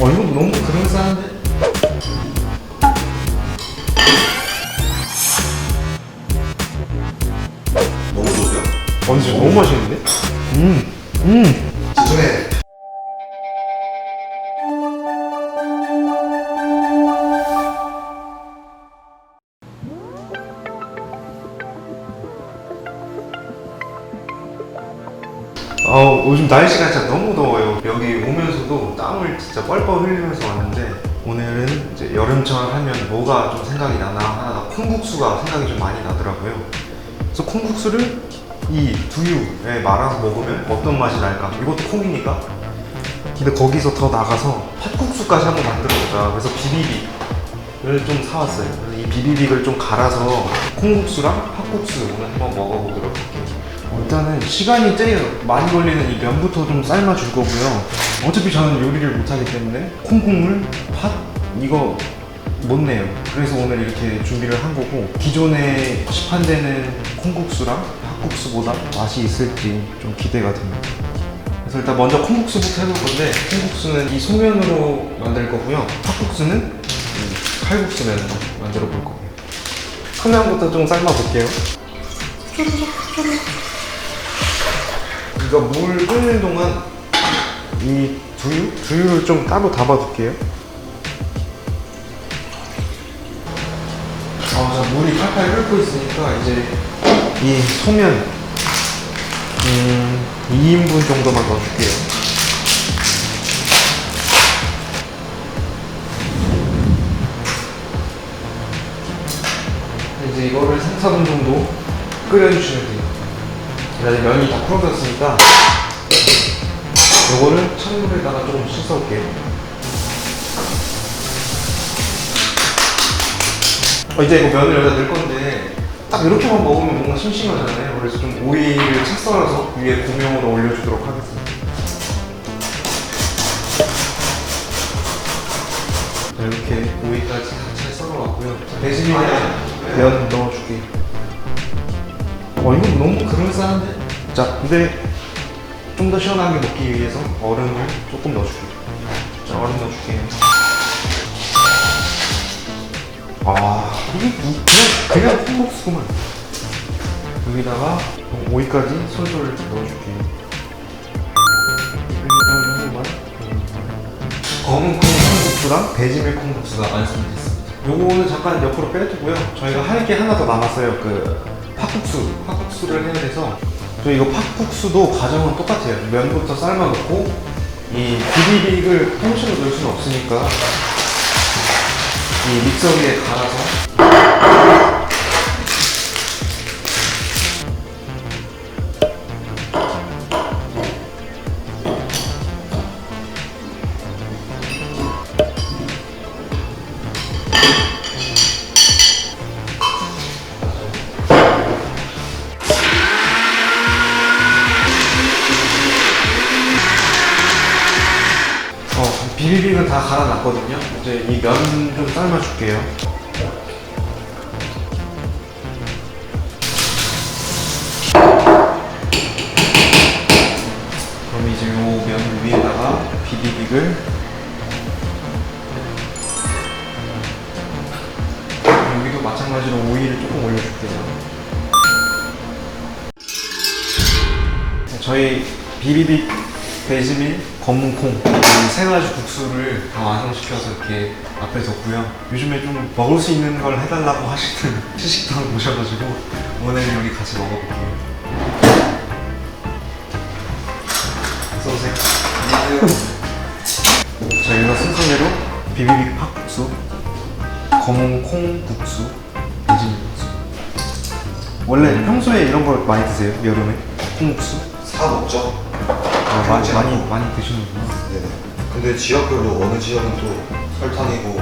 어 이거 너무 그럴싸한데? 너무 좋죠? 어 진짜 너무 맛있는데? 음, 음. 집중해. 아 요즘 날씨가 진짜 너무 더워요. 여기 오면서도 땀을 진짜 뻘뻘 흘리면서 왔는데 오늘은 이제 여름철 하면 뭐가 좀 생각이 나나 하다가 콩국수가 생각이 좀 많이 나더라고요. 그래서 콩국수를 이 두유에 말아서 먹으면 어떤 맛이 날까? 이것도 콩이니까. 근데 거기서 더 나가서 팥국수까지 한번 만들어보자. 그래서 비비빅을 좀 사왔어요. 그래서 이 비비빅을 좀 갈아서 콩국수랑 팥국수 오늘 한번 먹어보도록 할게요. 일단은 시간이 제일 많이 걸리는 이 면부터 좀 삶아줄 거고요. 어차피 저는 요리를 못하기 때문에 콩국물, 팥 이거 못 내요. 그래서 오늘 이렇게 준비를 한 거고 기존에 시판되는 콩국수랑 팥국수보다 맛이 있을지 좀 기대가 됩니다. 그래서 일단 먼저 콩국수부터 해볼 건데 콩국수는 이 소면으로 만들 거고요. 팥국수는 이 칼국수 면으로 만들어 볼 거고요. 소면부터 좀 삶아 볼게요. 이거 물 끓는 동안 이 두유? 두유를 좀 따로 담아둘게요. 아, 자, 물이 팔팔 끓고 있으니까 이제 이 소면 음, 2인분 정도만 넣어줄게요. 이제 이거를 3, 4분 정도 끓여주시면 돼요. 자, 이제 면이 다 풀어졌으니까 요거를 찬물에다가 조금 씻어올게요. 어, 이제 이거 면을 여기다 넣을 건데 딱 이렇게만 먹으면 뭔가 심심하잖아요. 그래서 좀 오이를 채 썰어서 위에 고명으로 올려주도록 하겠습니다. 자, 이렇게 오이까지 같이 썰어왔고요. 자, 베지밀에 면 넣어줄게요. 어, 이거 너무 그럴싸한데? 자, 근데 좀 더 시원하게 먹기 위해서 얼음을 조금 넣어줄게요. 자, 얼음 넣어줄게요. 아, 이게 뭐, 그냥, 그냥 콩국수구만. 여기다가 오이까지 솔솔 이거만. 검은 콩 콩국수랑 베지밀 콩국수가 완성됐습니다. 요거는 잠깐 옆으로 빼두고요. 저희가 할 게 하나 더 남았어요. 그 팥국수, 팥국수를 해야 돼서 저 이거 팥국수도 과정은 똑같아요. 면부터 삶아놓고 이 비비빅을 통째로 넣을 수는 없으니까 이 믹서 기에 갈아서 어, 비비빅은 다 갈아놨거든요. 이제 이 면 좀 삶아줄게요. 그럼 이제 요 면 위에다가 비비빅을 여기도 마찬가지로 오이를 조금 올려줄게요. 저희 비비빅 베지밀 검은 콩이세 가지 국수를 다 완성시켜서 이렇게 앞에 뒀고요. 요즘에 좀 먹을 수 있는 걸 해달라고 하시는 시식당 오셔가지고 오늘 여기 같이 먹어볼게요. 어서 오세요. 저희가 순서대로 비비빅 팥국수, 검은 콩 국수, 베지밀 국수. 원래 평소에 이런 걸 많이 드세요? 여름에? 콩국수? 사 먹죠? 아, 많이, 많이, 많이 드시는구나. 네네. 근데 지역별로 어느 지역은 또 설탕이고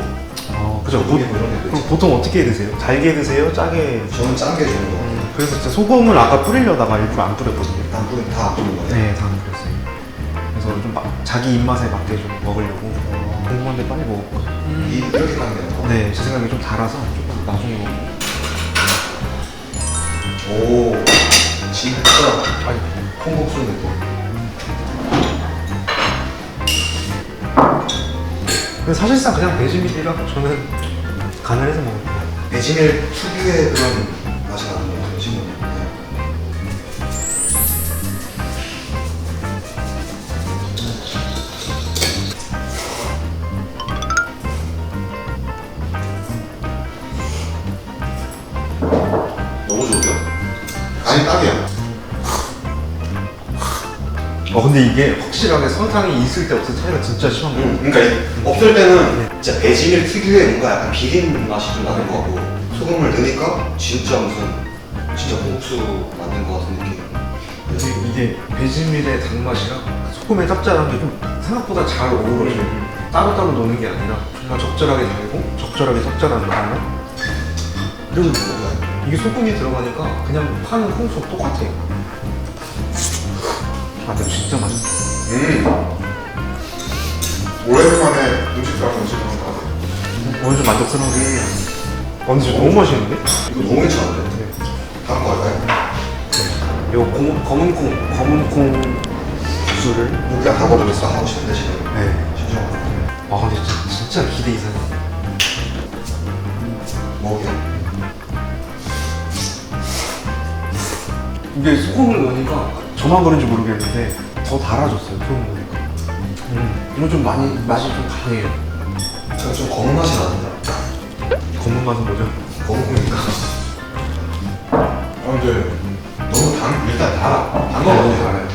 어, 그죠. 보, 소금이고 이런 게 그럼. 보통 어떻게 드세요? 잘게 드세요? 짜게? 저는 짠 게 좋은 거 같아요. 음, 그래서 진짜 소금을 아까 뿌리려다가 일부러 안 뿌렸거든요. 단 뿌린 다안 뿌린 거예요. 네, 다안 뿌렸어요. 그래서 좀 막, 자기 입맛에 맞게 좀 먹으려고 궁금한데 빨리 먹을까? 이 이렇게 깐게요. 네, 제 생각에 좀 달아서 조금 나중에 먹고. 오, 진짜 아니, 콩국수 느낌. 사실상 그냥 베지밀이라 저는 간을 해서 먹어요. 베지밀 특유의 그런 어 근데 이게 확실하게 설탕이 있을 때 없을 때 차이가 진짜 심한 거 음, 그러니까 이- 없을 때는 진짜 베지밀 특유의 뭔가 약간 비린 맛이 좀 나는 것 같고 소금을 넣으니까 진짜 무슨 진짜 국수 만든 것 같은 느낌 근데 이게 베지밀의 단맛이랑 소금의 짭짤한 게 좀 생각보다 잘 어우러져요. 따로따로 넣는 게 아니라 정말 적절하게 달고 적절하게 짭짤한 맛. 그리고 이게 소금이 들어가니까 그냥 파는 콩수 똑같아요. 아 근데 진짜 맛있어. 음 오랜만에 음식이랑 음식을 하는 오늘 좀 만족스러운데. 아 근데 진짜 너무 맛있는데? 이거 너무 괜찮은데? 네. 다음 거 할까요? 요 검은, 검은 콩, 검은 콩 국수를 그냥 다 먹어보겠어 하고 싶은데 지금 네. 신청하고 아 근데 진짜, 진짜 기대 이상해. 먹을게요 이게 소금을 넣으니까 저만 그런지 모르겠는데 더 달아졌어요 소금 넣으니까. 음, 이거 좀 많이 맛이 좀 강해요. 제가 좀 검은 맛이 나는데. 검은 맛은 뭐죠? 검은 거니까 아 근데 너무 단 일단 달아. 단거거 너무 달아요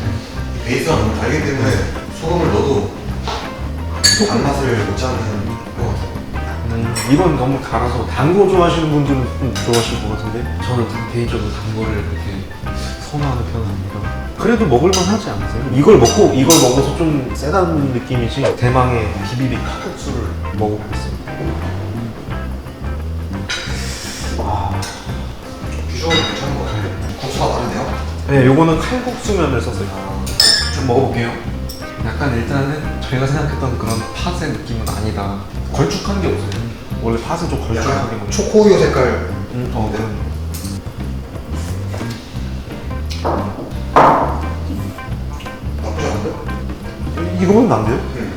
베이스가 너무 달기 때문에 소금을 넣어도 단맛을 못 잡는 것 같아요. 음, 이건 너무 달아서 단 거 좋아하시는 분들은 좀 좋아하실 것 같은데 저는 단- 개인적으로 단 거를 그렇게 선호하는 편은 아니라 그래도 먹을만 하지 않으세요? 이걸 먹고 이걸 먹어서 좀 세다는 느낌이지 대망의 비비빅 칼국수를 먹어보겠습니다 아, 비주얼은 괜찮은 것 같아요 국수가 다르네요 네, 요거는 칼국수면을 썼어요. 좀 먹어볼게요. 약간 일단은 저희가 생각했던 그런 팥의 느낌은 아니다. 걸쭉한 게 없어요. 원래 팥은 좀 걸쭉하게 약간 먹는. 초코우유 색깔 음, 어, 않은데? 이거 먹으면 안 돼요? 응.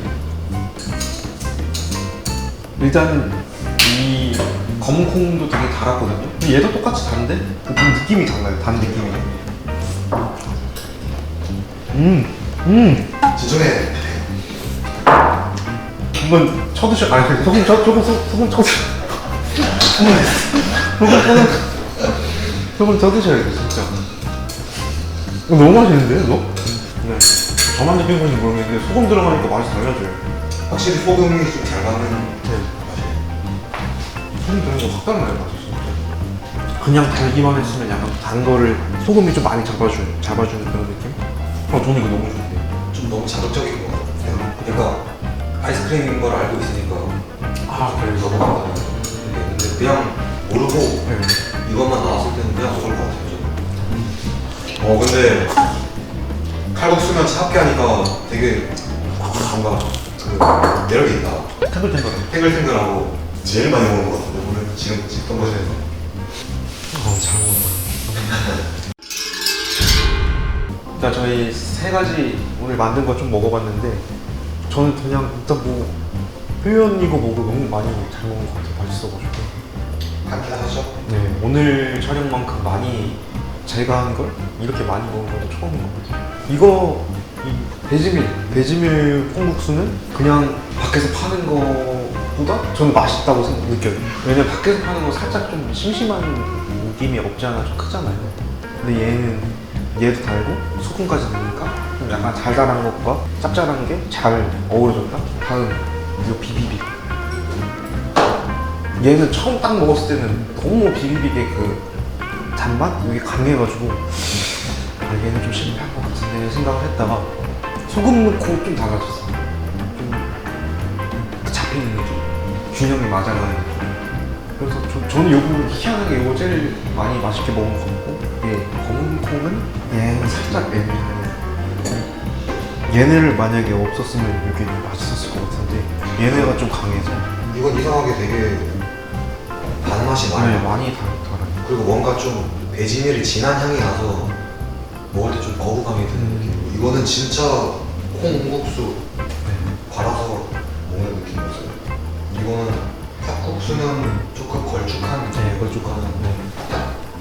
일단 이 검은 콩도 되게 달았거든요. 근데 얘도 똑같이 단데 그 느낌이 달라요. 단 느낌이. 음, 음. 진정해 한번 쳐드셔. 아니 소금 쳐 소금 소- 소금 쳐. 소금 소금 소금 쳐드셔야 돼 진짜. 너무 맛있는데 이거? 네. 저만 느낀 건지 모르겠는데 소금 들어가니까 맛이 달라져요. 확실히 소금이 좀잘 맞는 네. 맛이에요 소금 들어가니까 확 달라요 맛이. 그냥 달기만 했으면 약간 단 거를 소금이 좀 많이 잡아주는 잡아주는 그런 느낌? 어 저는 이거 너무 좋은데. 좀 너무 자극적인 것 같아요 그러니까 아이스크림인 걸 알고 있으니까 아 그래 이거 먹어봤다는 게 있는데 그냥 모르고 네. 이것만 나왔을 때는 그냥 먹을 것 같아요 어 근데 칼국수면 차갑게 하니까 되게 뭔가 그 매력이 있다 탱글탱글해. 탱글탱글하고 제일 많이 먹는 것 같은데 오늘 지금 찍던 곳에서 어, 잘 먹었다. 일단 저희 세 가지 오늘 만든 거 좀 먹어봤는데 저는 그냥 일단 뭐 표현이고 뭐고 너무 많이 잘 먹은 것 같아요. 맛있어가지고. 간단하죠? 네, 오늘 촬영만큼 많이 제가 한 걸 이렇게 많이 먹은 건 처음인 것 같아요. 이거 이 베지밀, 베지밀 콩국수는 그냥 밖에서 파는 거보다 저는 맛있다고 생각, 느껴요. 왜냐면 밖에서 파는 거 살짝 좀 심심한 느낌이 없지 않아 좀 크잖아요. 근데 얘는 얘도 달고 소금까지 넣으니까 좀 약간 달달한 것과 짭짤한 게 잘 어우러졌다. 다음 이거 비비빅. 얘는 처음 딱 먹었을 때는 너무 비비빅의 그 단맛? 이게 강해가지고. 아 얘는 좀 실패할 것 같은데 생각을 했다가 소금 넣고 좀 달라졌어. 좀 잡히는 느낌. 균형이 맞아가는 느낌. 그래서 저, 저는 요거 희한하게 요거 제일 많이 맛있게 먹은 것 같고 예, 검은 콩은 얘는 살짝 애매해요 얘네를 만약에 없었으면 이게 맛있었을 것 같은데 얘네가 좀 강해서. 이건 이상하게 되게 단맛이 많이 네, 많이 달, 달아요 그리고 뭔가 좀 베지밀이 진한 향이 나서 먹을 때 좀 거부감이 드는 음. 느낌 이거는 진짜 콩국수 갈아서 먹는 느낌이었어요 칼국수는 조금 걸쭉한 네, 걸쭉한. 네.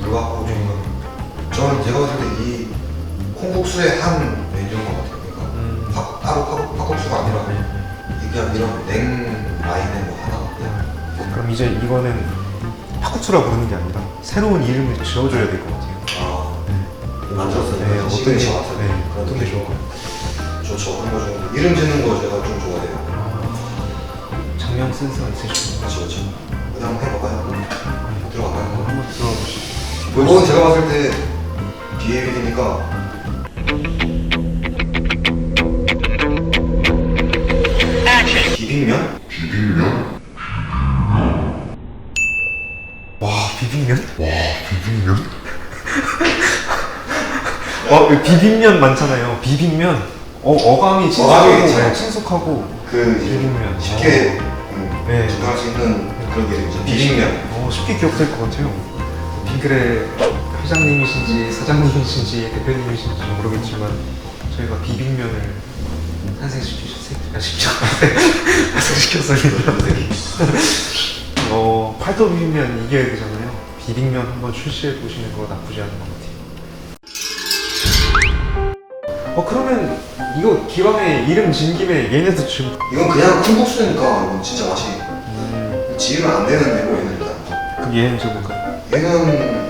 물하고 조금 저는 제가 봤을 때 이 콩국수의 한 메뉴인 것 같아요. 그러니까 음. 파- 따로 파- 팥국수가 아니라 네. 그냥 이런 냉 라인의 뭐 하나 그냥 그럼 이제 이거는 팥국수라 부르는 게 아니라 새로운 이름을 지어줘야 될 것 같아요. 아 만들었어요. 네, 어떤 게, 같은 네, 어떤 게. 좋을까요? 좋죠. 그런 거 좋은데 이름 짓는 거 제가 좀 좋아해요. 아, 장명 센스가 있으시구나. 그렇죠, 그렇죠. 어디 한번 해볼까요? 들어갈까요? 한번 들어보시죠. 이건 제가 봤을 때 비에비니까 비빔면? 와 비빔면? 와 비빔면? 어 비빔면 많잖아요. 비빔면. 어 어감이 친숙하고 어감이 잘- 네, 친숙하고 그 비빔면. 쉽게 어. 음, 네. 접근할 수 있는 그런 게 이제 비빔면. 어 쉽게 기억될 것 같아요. 빙그레 회장님이신지 사장님이신지 대표님이신지 모르겠지만 저희가 비빔면을 탄생시키셨어요. 탄생시켰습니다. 어 팔도 비빔면 이겨야 되잖아요. 비빔면 한번 출시해 보시는 거 나쁘지 않은 것 같아요. 어 그러면 이거 기왕에 이름 진 김에 얘네도 지금 이건 그냥 콩국수니까 이건 진짜 맛이 음, 지으면 안 되는 메뉴 얘는 일단. 그럼 얘는 줘볼까요? 얘는